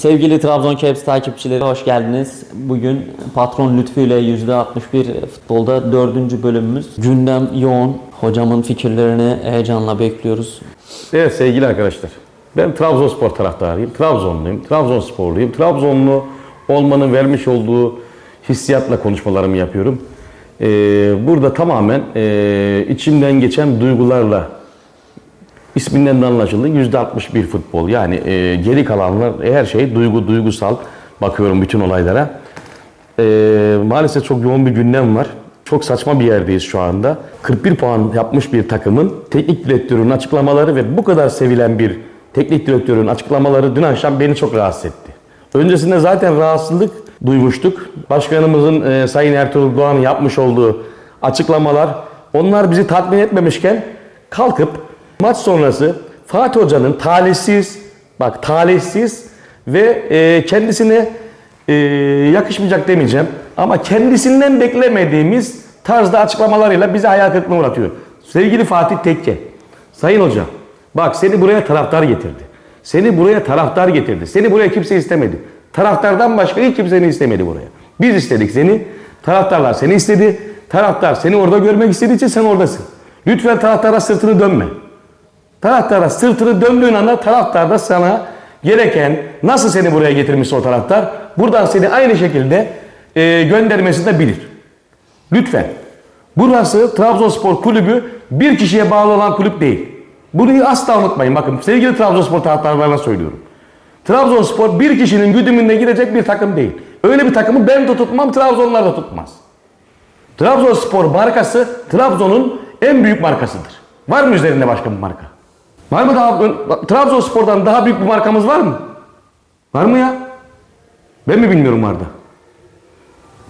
Sevgili Trabzon Caps takipçileri hoş geldiniz. Bugün patron Lütfü ile %61 futbolda dördüncü bölümümüz. Gündem yoğun. Hocamın fikirlerini heyecanla bekliyoruz. Evet sevgili arkadaşlar. Ben Trabzonspor taraftarıyım. Trabzonluyum. Trabzonsporluyum. Trabzonlu olmanın vermiş olduğu hissiyatla konuşmalarımı yapıyorum. Ee, burada tamamen e, içimden geçen duygularla isminden de anlaşıldı. %61 futbol. Yani e, geri kalanlar her şey duygu, duygusal. Bakıyorum bütün olaylara. Ee, maalesef çok yoğun bir gündem var. Çok saçma bir yerdeyiz şu anda. 41 puan yapmış bir takımın teknik direktörünün açıklamaları ve bu kadar sevilen bir teknik direktörün açıklamaları dün akşam beni çok rahatsız etti. Öncesinde zaten rahatsızlık duymuştuk. Başkanımızın e, Sayın Ertuğrul Doğan'ın yapmış olduğu açıklamalar onlar bizi tatmin etmemişken kalkıp maç sonrası Fatih Hoca'nın talihsiz bak talihsiz ve e, kendisine e, yakışmayacak demeyeceğim ama kendisinden beklemediğimiz tarzda açıklamalarıyla bizi hayal kırıklığına uğratıyor. Sevgili Fatih Tekke, Sayın Hocam, bak seni buraya taraftar getirdi. Seni buraya taraftar getirdi. Seni buraya kimse istemedi. Taraftardan başka hiç kimse seni istemedi buraya. Biz istedik seni. Taraftarlar seni istedi. Taraftar seni orada görmek istediği için sen oradasın. Lütfen taraftara sırtını dönme. Taraftara sırtını döndüğün anda taraftar da sana gereken nasıl seni buraya getirmişse o taraftar buradan seni aynı şekilde e, göndermesini de bilir. Lütfen. Burası Trabzonspor kulübü bir kişiye bağlı olan kulüp değil. Bunu asla unutmayın. Bakın sevgili Trabzonspor taraftarlarına söylüyorum. Trabzonspor bir kişinin güdümünde girecek bir takım değil. Öyle bir takımı ben de tutmam, Trabzonlar da tutmaz. Trabzonspor markası Trabzon'un en büyük markasıdır. Var mı üzerinde başka bir marka? Var mı daha Trabzonspor'dan daha büyük bir markamız var mı? Var mı ya? Ben mi bilmiyorum vardı.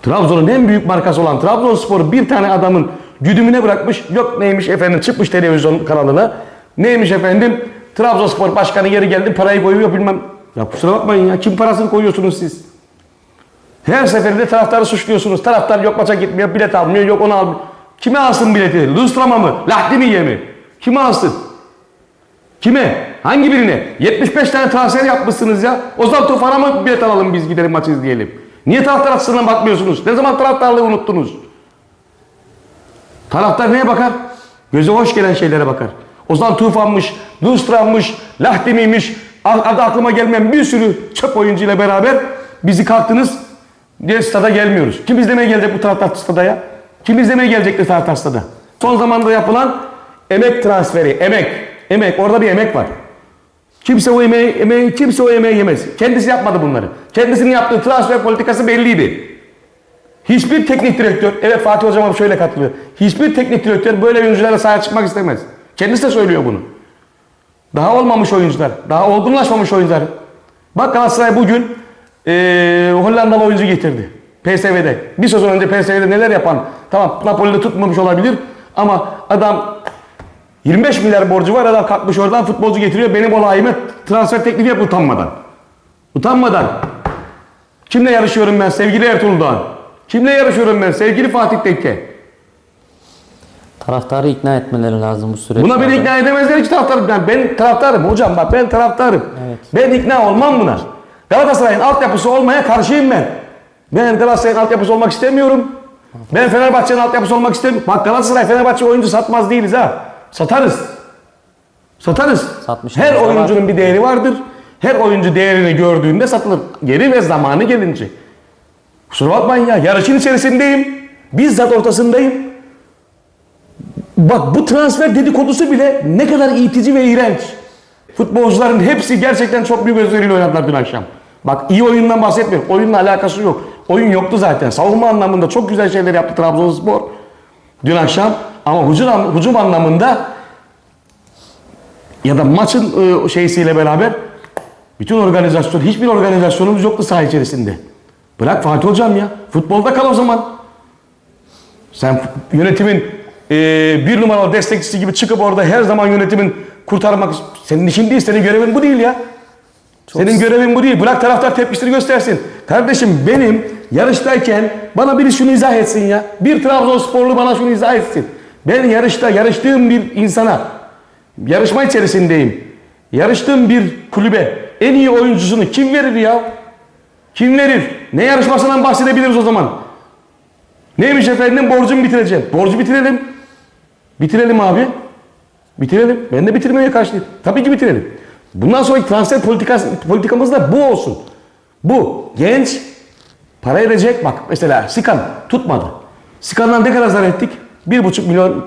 Trabzon'un en büyük markası olan Trabzonspor bir tane adamın güdümüne bırakmış. Yok neymiş efendim çıkmış televizyon kanalına. Neymiş efendim Trabzonspor başkanı geri geldi parayı koyuyor bilmem. Ya kusura bakmayın ya kim parasını koyuyorsunuz siz? Her seferinde taraftarı suçluyorsunuz. Taraftar yok maça gitmiyor, bilet almıyor, yok onu almıyor. Kime alsın bileti? Lustrama mı? Lahdimiye mi? Kime alsın? Kime? Hangi birine? 75 tane transfer yapmışsınız ya. Ozan Tufan'a mı bilet alalım biz gidelim maçı izleyelim? Niye taraftar açısından bakmıyorsunuz? Ne zaman taraftarlığı unuttunuz? Taraftar neye bakar? Göze hoş gelen şeylere bakar. Ozan Tufan'mış, Lustram'mış, Lahdimi'ymiş, adı aklıma gelmeyen bir sürü çöp oyuncuyla beraber bizi kalktınız diye stada gelmiyoruz. Kim izlemeye gelecek bu taraftar stada ya? Kim izlemeye gelecekti taraftar stada? Son zamanda yapılan emek transferi, emek, emek. Orada bir emek var. Kimse o emeği, emeği, kimse o emeği yemez. Kendisi yapmadı bunları. Kendisinin yaptığı transfer politikası belliydi. Hiçbir teknik direktör, evet Fatih Hocam şöyle katılıyor. Hiçbir teknik direktör böyle oyunculara sahip çıkmak istemez. Kendisi de söylüyor bunu. Daha olmamış oyuncular, daha olgunlaşmamış oyuncular. Bak Galatasaray bugün eee Hollandalı oyuncu getirdi. PSV'de. Bir sezon önce PSV'de neler yapan, tamam Napoli'de tutmamış olabilir ama adam 25 milyar borcu var adam kalkmış oradan futbolcu getiriyor benim olayıma transfer teklifi yap utanmadan. Utanmadan. Kimle yarışıyorum ben sevgili Ertuğrul Doğan? Kimle yarışıyorum ben sevgili Fatih Tekke? Taraftarı ikna etmeleri lazım bu süreçte. Buna beni ikna edemezler ki taraftarım. Ben, ben taraftarım hocam bak ben taraftarım. Evet. Ben ikna olmam buna. Galatasaray'ın altyapısı olmaya karşıyım ben. Ben Galatasaray'ın altyapısı olmak istemiyorum. Ben Fenerbahçe'nin altyapısı olmak istemiyorum. Bak Galatasaray Fenerbahçe oyuncu satmaz değiliz ha. Satarız. Satarız. Satmışlar Her da var. oyuncunun bir değeri vardır. Her oyuncu değerini gördüğünde satılır. Geri ve zamanı gelince. Kusura bakmayın ya yarışın içerisindeyim. Bizzat ortasındayım. Bak bu transfer dedikodusu bile ne kadar itici ve iğrenç. Futbolcuların hepsi gerçekten çok büyük özveriyle oynadılar dün akşam. Bak iyi oyundan bahsetmiyorum. Oyunla alakası yok. Oyun yoktu zaten. Savunma anlamında çok güzel şeyler yaptı Trabzonspor dün akşam. Ama hücum, hücum anlamında ya da maçın e, şeysiyle beraber bütün organizasyon, hiçbir organizasyonumuz yoktu saha içerisinde. Bırak Fatih Hocam ya. Futbolda kal o zaman. Sen yönetimin e, bir numaralı destekçisi gibi çıkıp orada her zaman yönetimin kurtarmak senin işin değil, senin görevin bu değil ya. senin görevin bu değil. Bırak taraftar tepkisini göstersin. Kardeşim benim yarıştayken bana biri şunu izah etsin ya. Bir Trabzonsporlu bana şunu izah etsin. Ben yarışta yarıştığım bir insana yarışma içerisindeyim. Yarıştığım bir kulübe en iyi oyuncusunu kim verir ya? Kim verir? Ne yarışmasından bahsedebiliriz o zaman? Neymiş efendim borcumu bitireceğim. Borcu bitirelim. Bitirelim abi. Bitirelim. Ben de bitirmeye karşıyım. Tabii ki bitirelim. Bundan sonraki transfer politikası, politikamız da bu olsun. Bu. Genç para edecek. Bak mesela Sikan tutmadı. Sikan'dan ne kadar zarar ettik? 1,5 milyon,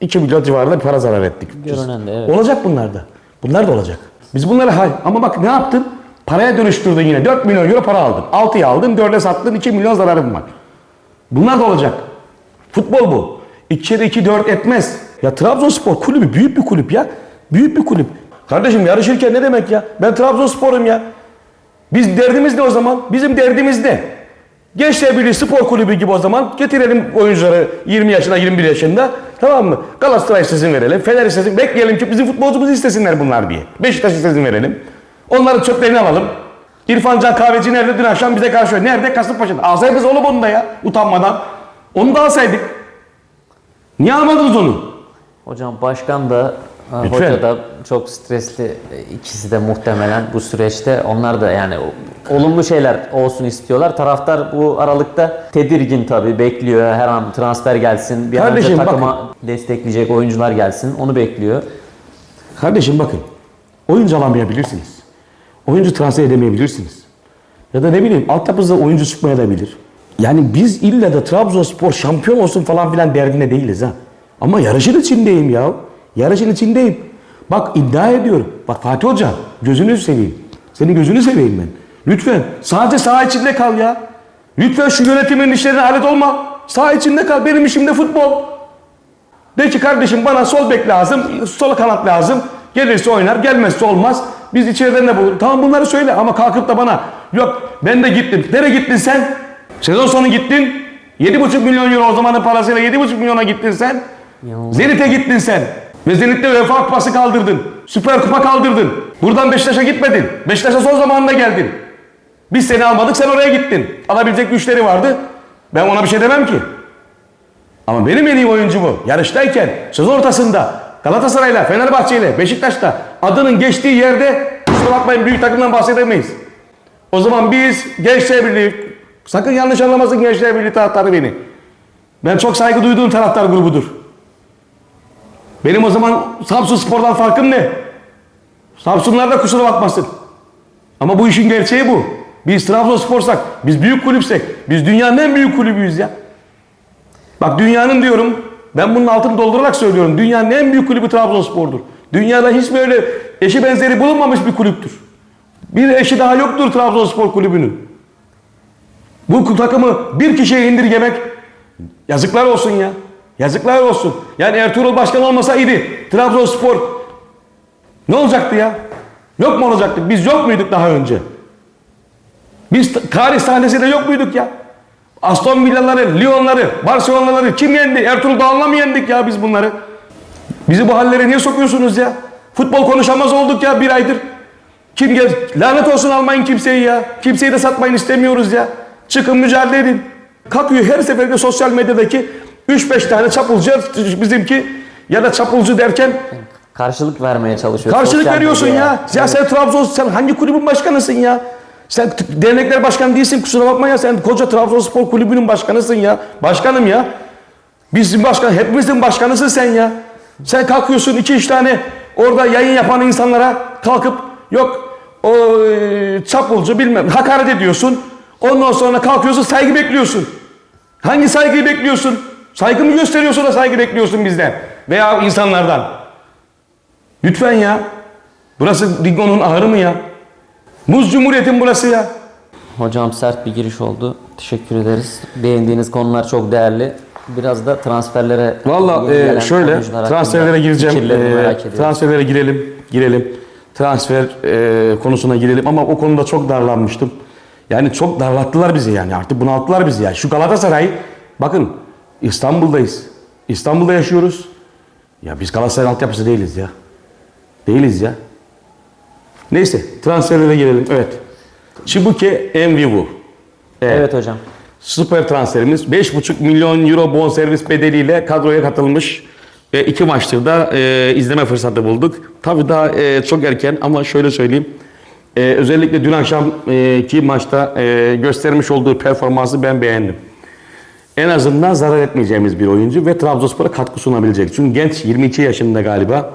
2 milyon civarında bir para zarar ettik. Görünen de, evet. Olacak bunlar da. Bunlar da olacak. Biz bunları hay ama bak ne yaptın? Paraya dönüştürdün yine. 4 milyon euro para aldın. 6'ya aldın, 4'e sattın, 2 milyon zararın var. Bunlar da olacak. Futbol bu. 2 kere 2 4 etmez. Ya Trabzonspor kulübü büyük bir kulüp ya. Büyük bir kulüp. Kardeşim yarışırken ne demek ya? Ben Trabzonspor'um ya. Biz derdimiz ne o zaman? Bizim derdimiz ne? Gençler Birliği Spor Kulübü gibi o zaman getirelim oyuncuları 20 yaşında 21 yaşında tamam mı? Galatasaray istesin verelim, Fener istesin. Bekleyelim ki bizim futbolcumuzu istesinler bunlar diye. Beşiktaş istesin verelim. Onların çöplerini alalım. İrfan Can Kahveci nerede dün akşam bize karşı? Nerede? Kasımpaşa'da. Alsaydınız oğlum onu da ya utanmadan. Onu da alsaydık. Niye almadınız onu? Hocam başkan da Lütfen. hoca da çok stresli e, ikisi de muhtemelen bu süreçte onlar da yani olumlu şeyler olsun istiyorlar. Taraftar bu aralıkta tedirgin tabii bekliyor her an transfer gelsin bir an Kardeşim, önce takıma destekleyecek oyuncular gelsin onu bekliyor. Kardeşim bakın. Oyuncu alamayabilirsiniz. Oyuncu transfer edemeyebilirsiniz. Ya da ne bileyim altyapınızda oyuncu çıkmayabilir. Yani biz illa da Trabzonspor şampiyon olsun falan filan derdinde değiliz ha. Ama yarışın içindeyim ya. Yarışın içindeyim. Bak iddia ediyorum. Bak Fatih Hoca gözünü seveyim. Senin gözünü seveyim ben. Lütfen sadece saha içinde kal ya. Lütfen şu yönetimin işlerine alet olma. Saha içinde kal. Benim işim de futbol. De ki kardeşim bana sol bek lazım, sol kanat lazım. Gelirse oynar, gelmezse olmaz. Biz içeriden de bulur. Tamam bunları söyle ama kalkıp da bana yok ben de gittim. Nereye gittin sen? Sezon sonu gittin. 7,5 milyon euro o zamanın parasıyla 7,5 milyona gittin sen. Zenit'e gittin sen. Ve Zenit'te UEFA Kupası kaldırdın. Süper Kupa kaldırdın. Buradan Beşiktaş'a gitmedin. Beşiktaş'a son zamanında geldin. Biz seni almadık sen oraya gittin. Alabilecek güçleri vardı. Ben ona bir şey demem ki. Ama benim en iyi oyuncu bu. Yarıştayken sezon ortasında Galatasaray'la, Fenerbahçe'yle, Beşiktaş'ta adının geçtiği yerde kusura bakmayın büyük takımdan bahsedemeyiz. O zaman biz Gençler Birliği, sakın yanlış anlamasın Gençler Birliği taraftarı beni. Ben çok saygı duyduğum taraftar grubudur. Benim o zaman Samsun Spor'dan farkım ne? Samsunlar da kusura bakmasın. Ama bu işin gerçeği bu. Biz Trabzonspor'sak, biz büyük kulüpsek, biz dünyanın en büyük kulübüyüz ya. Bak dünyanın diyorum, ben bunun altını doldurarak söylüyorum. Dünyanın en büyük kulübü Trabzonspor'dur. Dünyada hiç böyle eşi benzeri bulunmamış bir kulüptür. Bir eşi daha yoktur Trabzonspor kulübünün. Bu takımı bir kişiye indirgemek yazıklar olsun ya. Yazıklar olsun. Yani Ertuğrul Başkan olmasaydı Trabzonspor ne olacaktı ya? Yok mu olacaktı? Biz yok muyduk daha önce? Biz tarih sahnesinde yok muyduk ya? Aston Villa'ları, Lyon'ları, Barcelona'ları kim yendi? Ertuğrul Dağlı'na mı yendik ya biz bunları? Bizi bu hallere niye sokuyorsunuz ya? Futbol konuşamaz olduk ya bir aydır. Kim gel? Lanet olsun almayın kimseyi ya. Kimseyi de satmayın istemiyoruz ya. Çıkın mücadele edin. Kalkıyor her seferinde sosyal medyadaki 3-5 tane çapulcu bizimki ya da çapulcu derken Karşılık vermeye çalışıyor. Karşılık sosyal veriyorsun medyaya. ya. Ya sen Trabzon, sen hangi kulübün başkanısın ya? Sen dernekler başkanı değilsin kusura bakma ya. Sen koca Trabzonspor kulübünün başkanısın ya. Başkanım ya. Bizim başkan, hepimizin başkanısın sen ya. Sen kalkıyorsun iki üç tane orada yayın yapan insanlara kalkıp yok o e, çapulcu bilmem hakaret ediyorsun. Ondan sonra kalkıyorsun saygı bekliyorsun. Hangi saygıyı bekliyorsun? Saygı mı gösteriyorsun da saygı bekliyorsun bizden veya insanlardan? Lütfen ya. Burası Dingo'nun ahırı mı ya? Muz Cumhuriyet'in burası ya. Hocam sert bir giriş oldu. Teşekkür ederiz. Beğendiğiniz konular çok değerli. Biraz da transferlere Valla e, şöyle transferlere gireceğim. E, transferlere girelim. Girelim. Transfer e, konusuna girelim ama o konuda çok darlanmıştım. Yani çok darlattılar bizi yani. Artık bunalttılar bizi ya. Şu Galatasaray bakın İstanbul'dayız. İstanbul'da yaşıyoruz. Ya biz Galatasaray altyapısı değiliz ya. Değiliz ya. Neyse transferlere girelim. Evet. Chibuke Envivu. Evet hocam. Süper transferimiz 5,5 milyon euro bonservis bedeliyle kadroya katılmış ve iki maçtır da e, izleme fırsatı bulduk. Tabii daha e, çok erken ama şöyle söyleyeyim. e, özellikle dün akşamki maçta e, göstermiş olduğu performansı ben beğendim. En azından zarar etmeyeceğimiz bir oyuncu ve Trabzonspor'a katkı sunabilecek. Çünkü genç 22 yaşında galiba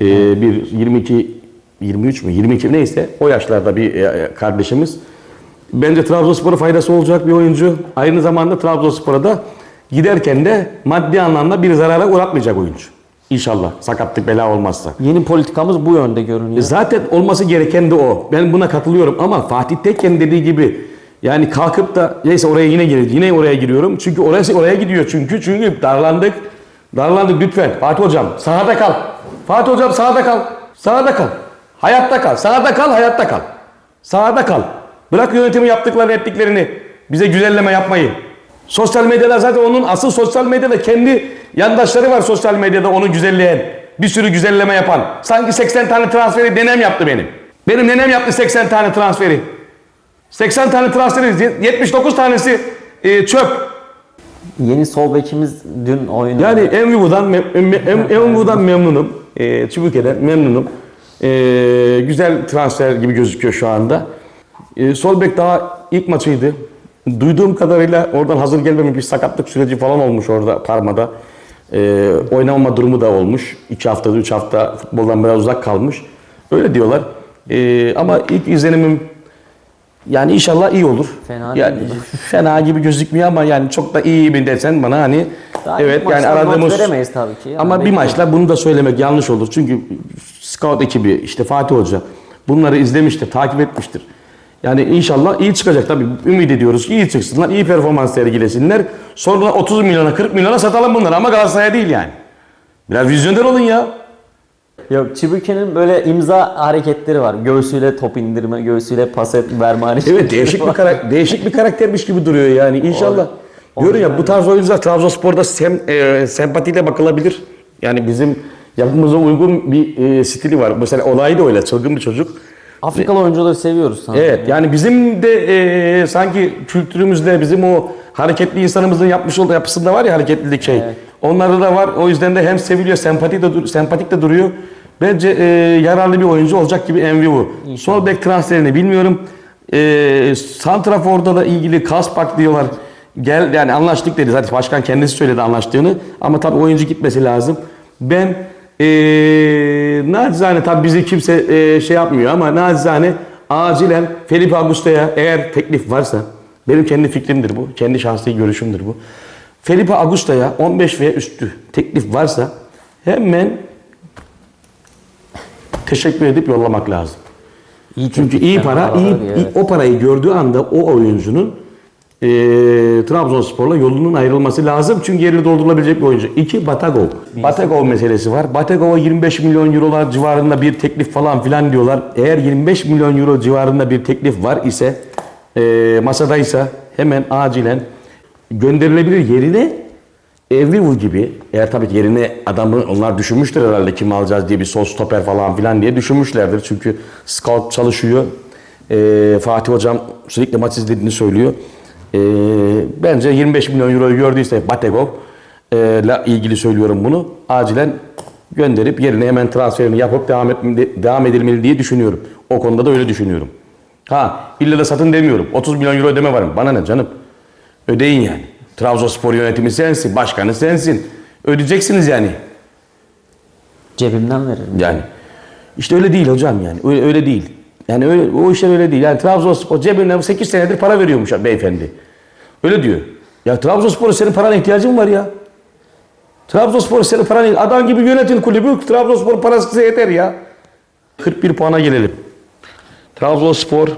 e, bir 22 23 mü 22 neyse o yaşlarda bir e, kardeşimiz. Bence Trabzonspor'a faydası olacak bir oyuncu. Aynı zamanda Trabzonspor'a da giderken de maddi anlamda bir zarara uğratmayacak oyuncu. İnşallah sakatlık bela olmazsa. Yeni politikamız bu yönde görünüyor. Zaten olması gereken de o. Ben buna katılıyorum ama Fatih Tekken dediği gibi yani kalkıp da neyse oraya yine gir, yine oraya giriyorum. Çünkü orası oraya gidiyor çünkü. Çünkü darlandık. Darlandık lütfen. Fatih hocam sahada kal. Fatih hocam sahada kal. Sahada kal. Hayatta kal. Sahada kal, hayatta kal. Sahada kal. Bırak yönetimi yaptıklarını, ettiklerini. Bize güzelleme yapmayı. Sosyal medyada zaten onun asıl sosyal medyada kendi yandaşları var sosyal medyada onu güzelleyen. Bir sürü güzelleme yapan. Sanki 80 tane transferi nenem yaptı benim. Benim nenem yaptı 80 tane transferi. 80 tane transferi, 79 tanesi e, çöp. Yeni sol bekimiz dün oyunu Yani Envu'dan Envu'dan memnunum. E, Çubuke'den memnunum. E, güzel transfer gibi gözüküyor şu anda. E, sol bek daha ilk maçıydı. Duyduğum kadarıyla oradan hazır gelmemiş bir sakatlık süreci falan olmuş orada Parma'da. E, oynamama durumu da olmuş. 2 haftada 3 hafta futboldan biraz uzak kalmış. Öyle diyorlar. E, ama ilk izlenimim yani inşallah iyi olur. Fena yani değil. fena gibi gözükmüyor ama yani çok da iyi mi desen bana hani Daha evet yani aradığımız veremeyiz tabii ki. ama bir maçla bunu da söylemek yanlış olur. Çünkü scout ekibi işte Fatih Hoca bunları izlemiştir, takip etmiştir. Yani inşallah iyi çıkacak tabii. Ümit ediyoruz ki iyi çıksınlar, iyi performans sergilesinler. Sonra 30 milyona, 40 milyona satalım bunları ama Galatasaray'a değil yani. Biraz vizyoner olun ya. Yok Çibuke'nin böyle imza hareketleri var. Göğsüyle top indirme, göğsüyle pas et, verme hareketleri Evet değişik bir karak değişik bir karaktermiş gibi duruyor yani inşallah. Diyorum ya bu tarz oyuncular Trabzonspor'da sem, e, sempatiyle bakılabilir. Yani bizim yapımıza uygun bir e, stili var. Mesela olay da öyle çılgın bir çocuk. Afrikalı oyuncuları seviyoruz sanırım. Evet yani bizim de e, sanki kültürümüzde bizim o hareketli insanımızın yapmış olduğu yapısında var ya hareketlilik şey. Evet. Onlarda da var. O yüzden de hem seviliyor, sempatik de, dur- sempatik de duruyor. Bence e, yararlı bir oyuncu olacak gibi Envi bu. Sol bek transferini bilmiyorum. E, Santrafor'da da ilgili Kaspak diyorlar. Gel yani anlaştık dedi. Zaten başkan kendisi söyledi anlaştığını. Ama tabii oyuncu gitmesi lazım. Ben e, nacizane tabii bizi kimse e, şey yapmıyor ama nacizane acilen Felipe Augusto'ya eğer teklif varsa benim kendi fikrimdir bu. Kendi şahsi görüşümdür bu. Felipe Augusto'ya 15 veya üstü teklif varsa hemen teşekkür edip yollamak lazım. İyi Çünkü iyi para, iyi, iyi- o parayı gördüğü anda o oyuncunun e, Trabzonspor'la yolunun ayrılması lazım. Çünkü yerini doldurulabilecek bir oyuncu. İki, Batagov. Batagov meselesi var. Batagov'a 25 milyon eurolar civarında bir teklif falan filan diyorlar. Eğer 25 milyon euro civarında bir teklif var ise e, masadaysa hemen acilen gönderilebilir yerine Evrivu gibi eğer tabii yerine adamı onlar düşünmüştür herhalde kim alacağız diye bir sol stoper falan filan diye düşünmüşlerdir. Çünkü scout çalışıyor. Ee, Fatih Hocam sürekli maç izlediğini söylüyor. Ee, bence 25 milyon euroyu gördüyse Bategov ile ilgili söylüyorum bunu. Acilen gönderip yerine hemen transferini yapıp devam, etmeli, devam edilmeli diye düşünüyorum. O konuda da öyle düşünüyorum. Ha illa da satın demiyorum. 30 milyon euro ödeme varım. Bana ne canım? Ödeyin yani. Trabzonspor yönetimi sensin, başkanı sensin. Ödeyeceksiniz yani. Cebimden veririm. Yani işte öyle değil hocam yani. Öyle, öyle değil. Yani öyle, o işler öyle değil. Yani Trabzonspor cebinden 8 senedir para veriyormuş beyefendi. Öyle diyor. Ya Trabzonspor senin parana ihtiyacın var ya. Trabzonspor senin parana adam gibi yönetin kulübü. Trabzonspor parası size yeter ya. 41 puana gelelim. Trabzonspor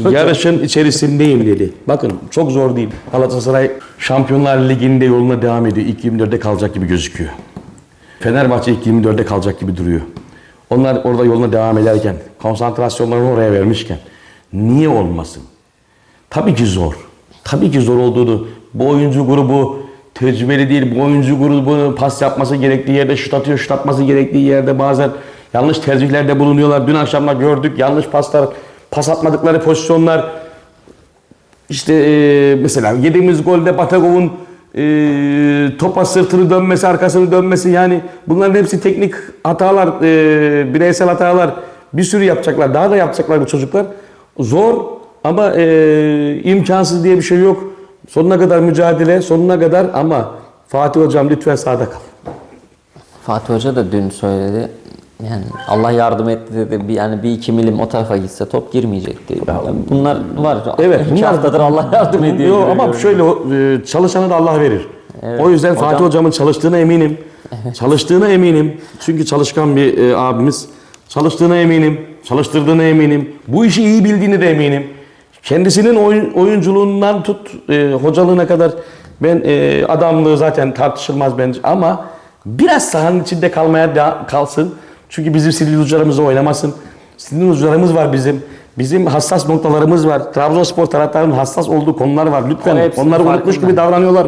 yarışın içerisindeyim dedi. Bakın çok zor değil. Galatasaray Şampiyonlar Ligi'nde yoluna devam ediyor. İlk 24'te kalacak gibi gözüküyor. Fenerbahçe ilk 24'te kalacak gibi duruyor. Onlar orada yoluna devam ederken, konsantrasyonlarını oraya vermişken niye olmasın? Tabii ki zor. Tabii ki zor olduğunu, bu oyuncu grubu tecrübeli değil, bu oyuncu grubu pas yapması gerektiği yerde şut atıyor, şut atması gerektiği yerde bazen yanlış tercihlerde bulunuyorlar. Dün akşamda gördük yanlış paslar, pas atmadıkları pozisyonlar. İşte e, mesela yediğimiz golde Batagov'un e, topa sırtını dönmesi, arkasını dönmesi yani bunların hepsi teknik hatalar, e, bireysel hatalar. Bir sürü yapacaklar. Daha da yapacaklar bu çocuklar. Zor ama e, imkansız diye bir şey yok. Sonuna kadar mücadele, sonuna kadar ama Fatih Hocam lütfen sahada kal. Fatih Hoca da dün söyledi. Yani Allah yardım etti dedi. Bir, yani bir iki milim o tarafa gitse top girmeyecekti. Yani bunlar var. Evet, İki bunlar- haftadır Allah yardım ediyor. Gibi ama görünüyor. şöyle e, çalışanı da Allah verir. o yüzden hocam- Fatih hocamın çalıştığına eminim. Çalıştığına eminim. Çünkü çalışkan bir e, abimiz. Çalıştığına eminim. Çalıştırdığına eminim. Bu işi iyi bildiğini de eminim. Kendisinin oyun, oyunculuğundan tut e, hocalığına kadar ben e, adamlığı zaten tartışılmaz bence ama biraz sahanın içinde kalmaya da, kalsın. Çünkü bizim sinirli uçlarımızı oynamasın. Sinirli uçlarımız var bizim. Bizim hassas noktalarımız var. Trabzonspor taraftarının hassas olduğu konular var. Lütfen onları unutmuş gibi davranıyorlar.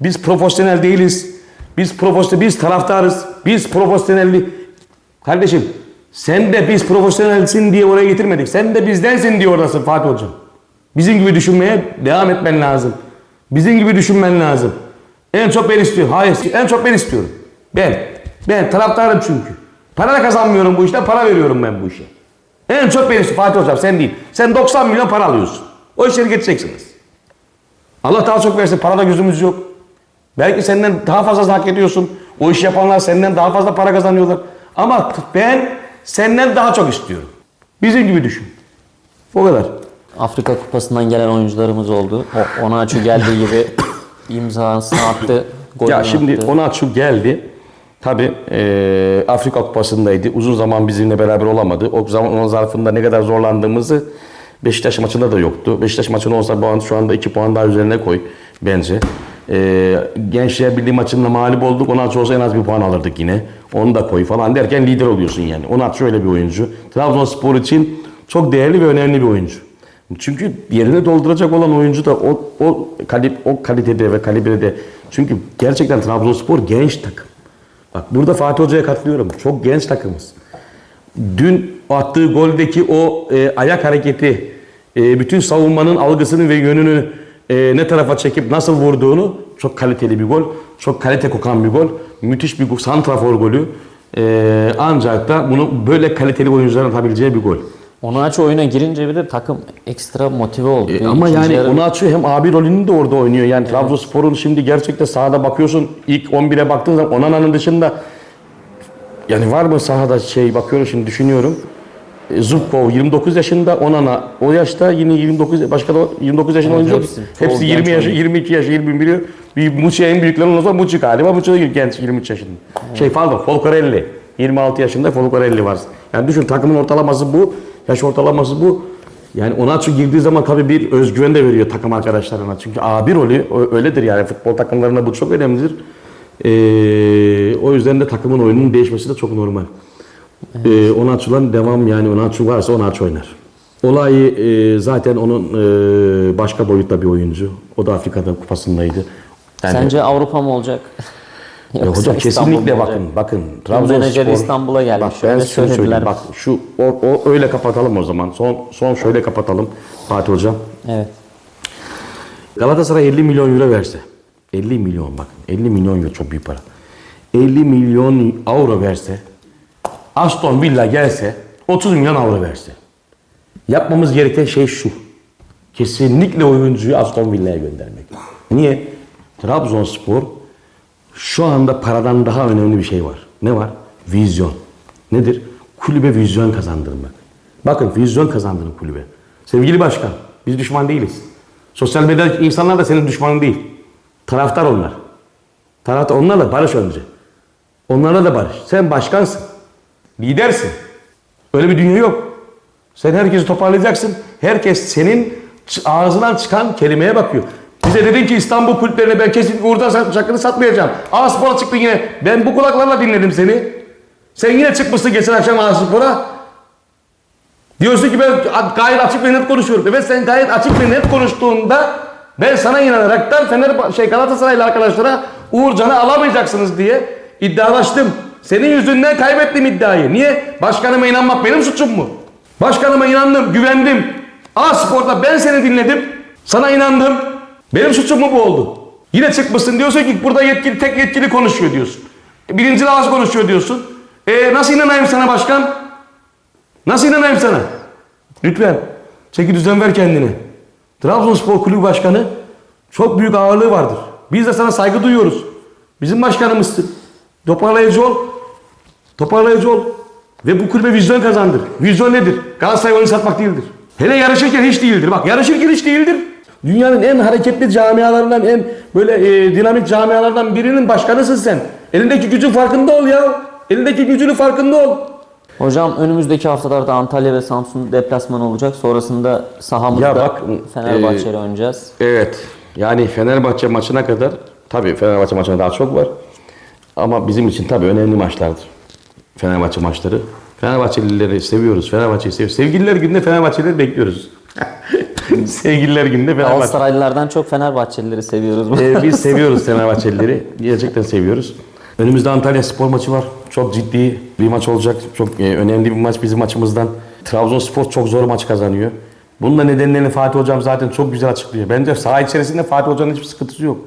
Biz profesyonel değiliz. Biz profesyonel, biz taraftarız. Biz profesyonelli. Kardeşim sen de biz profesyonelsin diye oraya getirmedik. Sen de bizdensin diye oradasın Fatih Hocam. Bizim gibi düşünmeye devam etmen lazım. Bizim gibi düşünmen lazım. En çok ben istiyorum. Hayır, en çok ben istiyorum. Ben. Ben taraftarım çünkü. Para da kazanmıyorum bu işten, para veriyorum ben bu işe. En çok ben istiyorum. Fatih Hocam sen değil. Sen 90 milyon para alıyorsun. O işleri geçeceksiniz. Allah daha çok versin. Parada gözümüz yok. Belki senden daha fazla hak ediyorsun. O işi yapanlar senden daha fazla para kazanıyorlar. Ama ben senden daha çok istiyorum. Bizim gibi düşün. O kadar. Afrika Kupası'ndan gelen oyuncularımız oldu. O Onaçu geldiği gibi imzasını attı. Ya şimdi attı. Onaçu geldi. Tabi Afrika Kupası'ndaydı. Uzun zaman bizimle beraber olamadı. O zaman zarfında ne kadar zorlandığımızı Beşiktaş maçında da yoktu. Beşiktaş maçında olsa bu an şu anda 2 puan daha üzerine koy bence. E, Gençler Birliği maçında mağlup olduk. Onaçu olsa en az bir puan alırdık yine. Onu da koy falan derken lider oluyorsun yani. Onaçu öyle bir oyuncu. Trabzonspor için çok değerli ve önemli bir oyuncu. Çünkü yerini dolduracak olan oyuncu da o o kalip o kalitede ve kalibrede. Çünkü gerçekten Trabzonspor genç takım. Bak burada Fatih Hoca'ya katılıyorum. Çok genç takımız. Dün attığı goldeki o e, ayak hareketi, e, bütün savunmanın algısını ve yönünü e, ne tarafa çekip nasıl vurduğunu çok kaliteli bir gol. Çok kalite kokan bir gol. Müthiş bir. Santrafor golü. E, ancak da bunu böyle kaliteli oyuncuların atabileceği bir gol. Onaçu oyuna girince bir de takım ekstra motive oldu. E, ama İkinci yani yarı- onu açıyor hem abi rolünü de orada oynuyor. Yani Trabzonspor'un şimdi gerçekten sahada bakıyorsun ilk 11'e baktığın zaman Onana'nın dışında yani var mı sahada şey bakıyorum şimdi düşünüyorum. E, Zubkov 29 yaşında Onana o yaşta yine 29 başka da 29 yaşında Evet, oyuncu hepsi Hepsi, çok 20 genç yaşı, oyuncu. 22 yaşı, 21 bir Muçi en büyükleri ondan sonra Muçi galiba. Muçi da genç 23 yaşında. Şey pardon Folcarelli. 26 yaşında Folcarelli var. Yani düşün takımın ortalaması bu. Yaş ortalaması bu. Yani Onaçu girdiği zaman tabii bir özgüven de veriyor takım arkadaşlarına. Çünkü abi rolü ö- öyledir yani futbol takımlarında bu çok önemlidir. Ee, o yüzden de takımın oyununun değişmesi de çok normal. Ee, Onaçu'dan devam yani Onaçu varsa Onaçu oynar. Olay e, zaten onun e, başka boyutta bir oyuncu. O da Afrika'da kupasındaydı. Yani, Sence Avrupa mı olacak? Yoksa hocam İstanbul kesinlikle bakın olacak? bakın menajer İstanbul'a gelmiş, Bak ben şunu söyleyeyim. Bak şu o, o öyle kapatalım o zaman. Son son şöyle kapatalım Fatih hocam. Evet. Galatasaray 50 milyon euro verse. 50 milyon bak. 50 milyon euro çok büyük para. 50 milyon avro verse. Aston Villa gelse 30 milyon avro verse. Yapmamız gereken şey şu. Kesinlikle oyuncuyu Aston Villa'ya göndermek. Niye? Trabzonspor şu anda paradan daha önemli bir şey var. Ne var? Vizyon. Nedir? Kulübe vizyon kazandırmak. Bakın vizyon kazandırın kulübe. Sevgili başkan, biz düşman değiliz. Sosyal medyadaki insanlar da senin düşmanın değil. Taraftar onlar. Taraftar onlarla barış önce. Onlarla da barış. Sen başkansın. Lidersin. Öyle bir dünya yok. Sen herkesi toparlayacaksın. Herkes senin ağzından çıkan kelimeye bakıyor. Bize dedin ki İstanbul kulüplerine ben kesinlikle oradan sak- şarkını satmayacağım. A Spor'a çıktın yine. Ben bu kulaklarla dinledim seni. Sen yine çıkmışsın geçen akşam A Spor'a. Diyorsun ki ben gayet açık ve net konuşuyorum. Evet sen gayet açık ve net konuştuğunda ben sana inanaraktan Fener şey Galatasaraylı arkadaşlara Uğurcan'ı alamayacaksınız diye iddialaştım. Senin yüzünden kaybettim iddiayı. Niye? Başkanıma inanmak benim suçum mu? Başkanıma inandım, güvendim. A Spor'da ben seni dinledim. Sana inandım. Benim suçum mu bu oldu? Yine çıkmışsın diyorsun ki burada yetkili tek yetkili konuşuyor diyorsun. Birinci ağız konuşuyor diyorsun. E nasıl inanayım sana başkan? Nasıl inanayım sana? Lütfen. Çeki düzen ver kendine. Trabzonspor Kulübü Başkanı çok büyük ağırlığı vardır. Biz de sana saygı duyuyoruz. Bizim başkanımızsın. Toparlayıcı ol. Toparlayıcı ol. Ve bu kulübe vizyon kazandır. Vizyon nedir? Galatasaray oyunu satmak değildir. Hele yarışırken hiç değildir. Bak yarışırken hiç değildir. Dünyanın en hareketli camialarından, en böyle e, dinamik camialardan birinin başkanısın sen. Elindeki gücün farkında ol ya. Elindeki gücünün farkında ol. Hocam önümüzdeki haftalarda Antalya ve Samsun deplasman olacak. Sonrasında sahamızda Ya bak, Fenerbahçe e, oynayacağız. Evet. Yani Fenerbahçe maçına kadar tabii Fenerbahçe maçına daha çok var. Ama bizim için tabii önemli maçlardır. Fenerbahçe maçları. Fenerbahçelileri seviyoruz. Fenerbahçe'yi seviyoruz. Sevgililer gününde Fenerbahçelileri bekliyoruz. Sevgililer gününde Fenerbahçe. Galatasaraylılardan çok Fenerbahçelileri seviyoruz. Ee, biz seviyoruz Fenerbahçelileri. Gerçekten seviyoruz. Önümüzde Antalya spor maçı var. Çok ciddi bir maç olacak. Çok e, önemli bir maç bizim maçımızdan. Trabzonspor çok zor maç kazanıyor. Bunun da nedenlerini Fatih Hocam zaten çok güzel açıklıyor. Bence saha içerisinde Fatih Hoca'nın hiçbir sıkıntısı yok.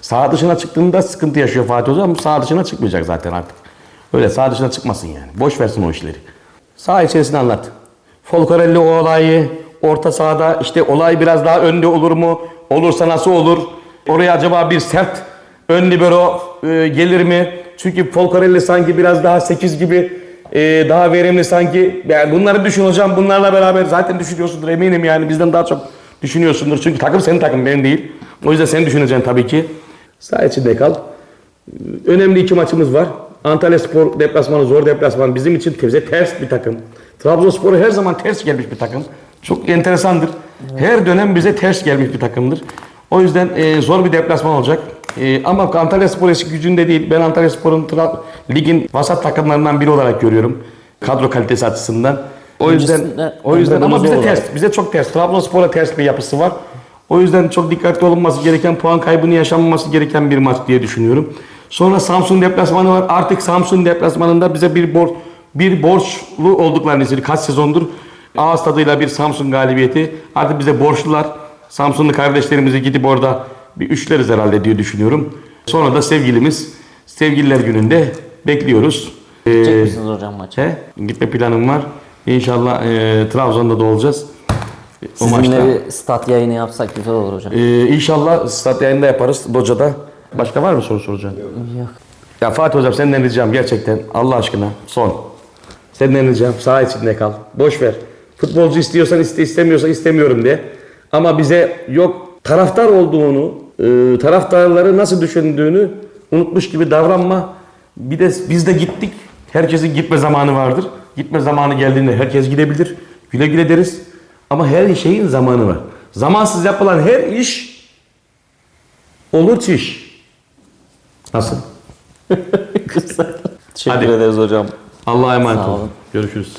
Saha dışına çıktığında sıkıntı yaşıyor Fatih Hocam. ama Saha dışına çıkmayacak zaten artık. Öyle saha dışına çıkmasın yani. Boş versin o işleri. Saha içerisinde anlat. Folcarelli o olayı, orta sahada işte olay biraz daha önde olur mu? Olursa nasıl olur? Oraya acaba bir sert ön libero e, gelir mi? Çünkü Folcarelli sanki biraz daha 8 gibi e, daha verimli sanki. Yani bunları düşün hocam. Bunlarla beraber zaten düşünüyorsundur eminim yani bizden daha çok düşünüyorsundur. Çünkü takım senin takım benim değil. O yüzden sen düşüneceksin tabii ki. Saha içinde kal. Önemli iki maçımız var. Antalya Spor deplasmanı zor deplasman. Bizim için bize ters bir takım. Trabzonspor her zaman ters gelmiş bir takım. Çok enteresandır. Her dönem bize ters gelmiş bir takımdır. O yüzden e, zor bir deplasman olacak. E, ama Antalya Spor eski gücünde değil. Ben Antalya Spor'un ligin vasat takımlarından biri olarak görüyorum. Kadro kalitesi açısından. O yüzden o yüzden ama bize ters. Bize çok ters. Trabzonspor'a ters bir yapısı var. O yüzden çok dikkatli olunması gereken, puan kaybını yaşanmaması gereken bir maç diye düşünüyorum. Sonra Samsun deplasmanı var. Artık Samsun deplasmanında bize bir bor bir borçlu olduklarını hissediyor. Kaç sezondur ağız tadıyla bir Samsun galibiyeti. Artık bize borçlular. Samsunlu kardeşlerimizi gidip orada bir üçleriz herhalde diye düşünüyorum. Sonra da sevgilimiz sevgililer gününde bekliyoruz. Ee, Gidecek misiniz hocam maça? he, gitme planım var. İnşallah e, Trabzon'da da olacağız. O maçta. Sizinle bir stat yayını yapsak güzel olur hocam. Ee, inşallah stat yayında yaparız Doca'da. Başka var mı soru soracağın? Yok. Ya Fatih Hocam senden ricam gerçekten Allah aşkına son. Senden ricam saha içinde kal. Boş ver. Futbolcu istiyorsan iste istemiyorsan istemiyorum de. Ama bize yok taraftar olduğunu, e, taraftarları nasıl düşündüğünü unutmuş gibi davranma. Bir de biz de gittik. Herkesin gitme zamanı vardır. Gitme zamanı geldiğinde herkes gidebilir. Güle güle deriz. Ama her şeyin zamanı var. Zamansız yapılan her iş olur çiş. Nasıl? Teşekkür Hadi. ederiz hocam. Allah'a emanet Sağ olun. olun. Görüşürüz.